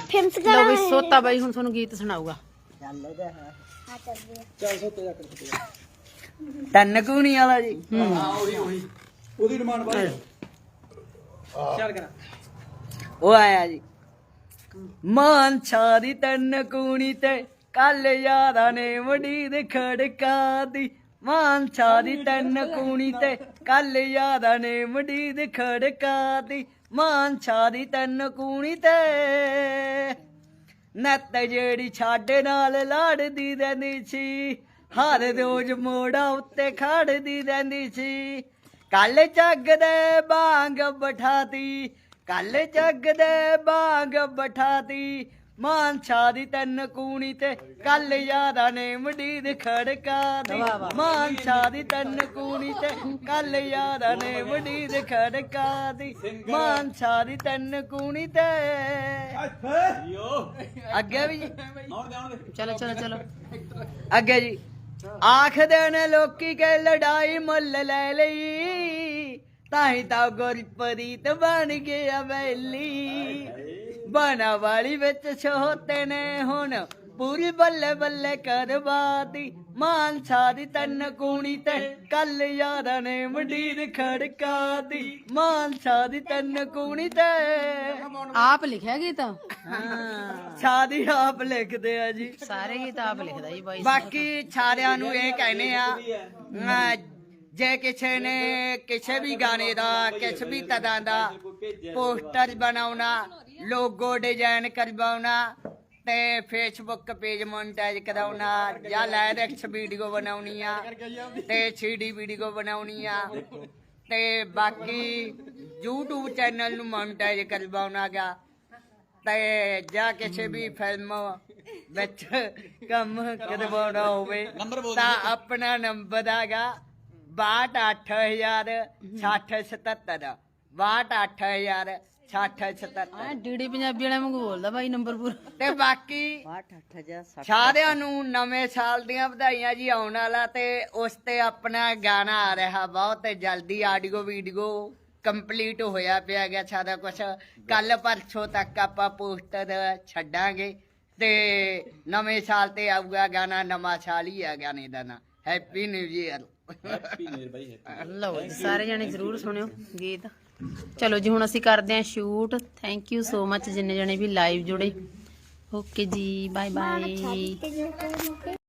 Famous ਲਓ ਬਈ ਸੋਤਾ ਬਾਈ ਹੁਣ ਤੁਹਾਨੂੰ ਗੀਤ ਸੁਣਾਊਗਾ। ਹਾਂ। ਚੱਲ ਗਿਆ ਚੱਲ ਸੋਤੇ ਜਾ ਕੇ ਤਨ ਕੂਣੀ ਵਾਲਾ ਜੀ। ਹਾਂ। ਉਹੀ ਉਹੀ। ਉਹਦੀ ਡਿਮਾਂਡ ਬਾਈ ਚੱਲ ਕਰਾਂ। ਉਹ ਆਇਆ ਜੀ। ਮਾਨ ਛਾਦੀ ਤਨ ਕੂਣੀ ਤੇ ਕੱਲ ਯਾਰਾਂ ਨੇ ਵੜੀ ਦੇ ਖੜਕਾ ਦੀ ਮਾਨਸਾ ਦੀ ਤਨ ਕੂਣੀ ਤੇ ਕੱਲ ਯਾਰਾਂ ਨੇ ਵੜੀ ਦੇ ਖੜਕਾ ਦੀ। ਮਾਨ ਤਨ ਕੂਣੀ ਤੇ ਨੱਤ ਜਿਹੜੀ ਛੱਡ ਨਾਲ ਲਾੜਦੀ ਰਹਿੰਦੀ ਸੀ। ਹਰ ਰੋਜ਼ ਮੋੜਾ ਉੱਤੇ ਖੜਦੀ ਰਹਿੰਦੀ ਸੀ। ਕੱਲ ਜੱਗ ਦੇ ਬਾਂਗ ਬਠਾਤੀ, ਕੱਲ ਜੱਗ ਦੇ ਬਾਂਗ ਬਠਾਤੀ। ਮਾਨਛਾ ਦੀ ਤਨ ਕੂਣੀ ਤੇ ਕੱਲ ਯਾਰਾਂ ਨੇ ਮਡੀਰ ਖੜਕਾ ਦੀ। ਮਾਨਛਾ ਦੀ ਤਨ ਕੂਣੀ ਤੇ ਕੱਲ ਯਾਰਾਂ ਨੇ ਮਡੀਰ ਖੜਕਾ ਦੀ। ਮਾਨਛਾ ਦੀ ਤਨ ਕੂਣੀ ਤੇ। ਅੱਗੇ ਵੀ ਜੀ। ਚਲੋ ਚਲੋ ਚਲੋ। ਅੱਗੇ ਜੀ। ਆਖਦੇ ਨੇ ਲੋਕੀ ਕੇ ਲੜਾਈ ਮੁੱਲ ਲੈ ਲਈ। ਤਾਂ ਹੀ ਤਾਂ ਗੁਰਪ੍ਰੀਤ ਬਣ ਗਿਆ ਵੈਲੀ ਬਣਾ ਵਾਲੀ ਵਿੱਚ ਛੋਤੇ ਨੇ ਹੁਣ। ਪੂਰੀ ਬੱਲੇ ਬੱਲੇ ਕਰਵਾਤੀ ਮਾਨ ਸਾਦੀ ਤਨ ਕੂਣੀ ਤੇ ਕੱਲ ਯਾਰਾਂ ਨੇ ਮੰਡੀਰ ਖੜਕਾਤੀ। ਮਾਨ ਸਾਦੀ ਤਨ ਕੂਣੀ ਤੇ ਆਪ ਲਿਖਿਆ ਗੀਤ? ਸ਼ਾਦੀ ਆਪ ਲਿਖਦੇ ਆ ਜੀ। ਸਾਰੇ ਗੀਤ ਆਪ ਲਿਖਦਾ ਜੀ ਬਾਈ ਬਾਕੀ ਸਾਰਿਆਂ ਨੂੰ ਇਹ ਕਹਿੰਦੇ ਆ ਜੇ ਕਿਸੇ ਨੇ ਕਿਸੇ ਵੀ ਗਾਣੇ ਦਾ ਕਿਸੇ ਵੀ ਤਰ੍ਹਾਂ ਦਾ ਪੋਸਟਰ ਬਣਾਉਣਾ ਲੋਗੋ ਡਿਜ਼ਾਈਨ ਕਰਵਾਉਣਾ ਤੇ ਫੇਸਬੁੱਕ ਪੇਜ ਮੋਨਟਾਈਜ਼ ਕਰਾਉਣਾ ਜਾਂ ਲਾਇਰੈਕਸ ਵੀਡੀਓ ਬਣਾਉਣੀ ਆ ਤੇ ਸੀਡੀ ਵੀਡੀਓ ਬਣਾਉਣੀ ਆ ਤੇ ਬਾਕੀ YouTube ਚੈਨਲ ਨੂੰ ਮੋਨਟਾਈਜ਼ ਕਰਵਾਉਣਾ ਗਾ ਤੇ ਜਾਂ ਕਿਸੇ ਵੀ ਫਿਲਮ ਵਿੱਚ ਕੰਮ ਕਰਵਾਉਣਾ ਹੋਵੇ ਤਾਂ ਆਪਣਾ ਨੰਬਰ ਹੈਗਾ 62000 6077 62000 6077 ਐ ਡੀਡੀ ਪੰਜਾਬੀ ਵਾਲੇ ਵਾਂਗੂ ਬੋਲਦਾ ਬਾਈ ਨੰਬਰ ਪੂਰਾ। ਤੇ ਬਾਕੀ ਸਾਰਿਆਂ ਨੂੰ ਨਵੇਂ ਸਾਲ ਦੀਆਂ ਵਧਾਈਆਂ ਜੀ ਆਉਣ ਵਾਲਾ ਤੇ ਉਸ ਤੇ ਆਪਣਾ ਗਾਣਾ ਆ ਰਿਹਾ ਬਹੁਤ ਜਲਦੀ ਆਡੀਓ ਵੀਡੀਓ ਕੰਪਲੀਟ ਹੋਇਆ ਪਿਆ ਗਿਆ ਸਾਰਾ ਕੁਝ ਕੱਲ ਪਰਸੋਂ ਤੱਕ ਆਪਾਂ ਪੋਸਟਰ ਛੱਡਾਂਗੇ ਤੇ ਨਵੇਂ ਸਾਲ ਤੇ ਆਊਗਾ ਗਾਣਾ ਨਵਾਂ ਸਾਲ ਹੀ ਆ ਗਾਣੇ ਦਾ ਨਾਂ। ਹੈਪੀ ਨਿਊ ਈਅਰ ਲਓ ਜੀ ਸਾਰੇ ਜਣੇ ਜ਼ਰੂਰ ਸੁਣਿਓ ਗੀਤ। ਚਲੋ ਜੀ ਹੁਣ ਅਸੀਂ ਕਰਦੇ ਹਾਂ shoot. Thank you so much ਜਿੰਨੇ ਜਣੇ ਵੀ ਲਾਈਵ ਜੁੜੇ। ਓਕੇ ਜੀ ਬਾਏ ਬਾਏ